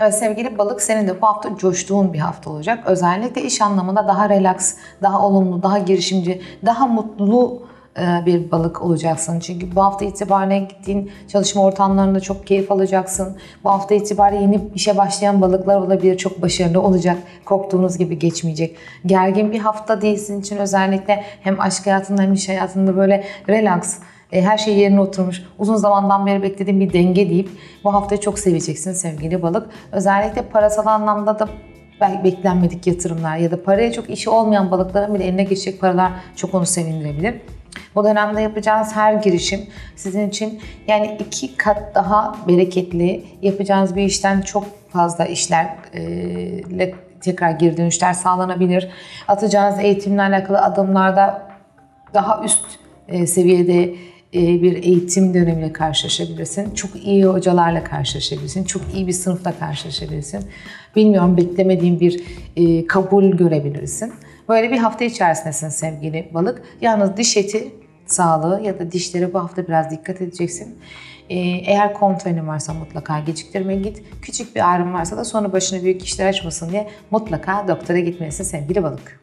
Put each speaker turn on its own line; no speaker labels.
Evet sevgili balık senin de bu hafta coştuğun bir hafta olacak. Özellikle iş anlamında daha relax, daha olumlu, daha girişimci, daha mutlu e, bir balık olacaksın. Çünkü bu hafta itibariyle gittiğin çalışma ortamlarında çok keyif alacaksın. Bu hafta itibariyle yeni işe başlayan balıklar olabilir. Çok başarılı olacak. Korktuğunuz gibi geçmeyecek. Gergin bir hafta değilsin için özellikle hem aşk hayatında hem iş hayatında böyle relax, her şey yerine oturmuş, uzun zamandan beri beklediğim bir denge deyip bu haftayı çok seveceksin sevgili balık. Özellikle parasal anlamda da belki beklenmedik yatırımlar ya da paraya çok işi olmayan balıkların bile eline geçecek paralar çok onu sevindirebilir. Bu dönemde yapacağınız her girişim sizin için yani iki kat daha bereketli, yapacağınız bir işten çok fazla işlerle tekrar geri dönüşler sağlanabilir. Atacağınız eğitimle alakalı adımlarda daha üst e, seviyede e, bir eğitim dönemiyle karşılaşabilirsin. Çok iyi hocalarla karşılaşabilirsin. Çok iyi bir sınıfla karşılaşabilirsin. Bilmiyorum beklemediğin bir e, kabul görebilirsin. Böyle bir hafta içerisindesin sevgili balık. Yalnız diş eti sağlığı ya da dişlere bu hafta biraz dikkat edeceksin. Ee, eğer kontrolün varsa mutlaka geciktirme git. Küçük bir ağrın varsa da sonra başına büyük işler açmasın diye mutlaka doktora gitmelisin sevgili balık.